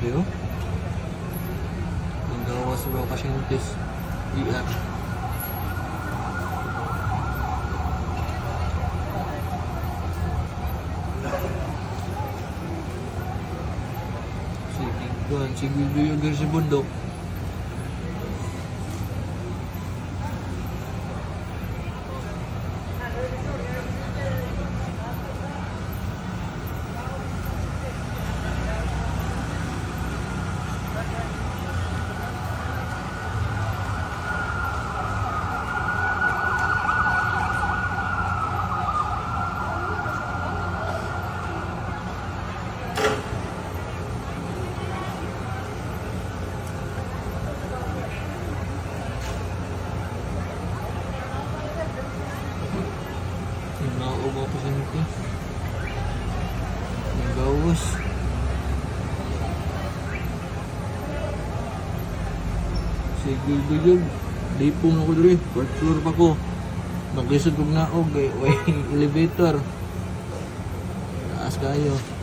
view and there was pasien location this VR so you can go and see Yung mga ubo pasyente. Yung gawas. Sige, gayod. Lipong ako dali. Fourth floor pa ko. Naglisod kong naog. Eh, way elevator. Taas kayo.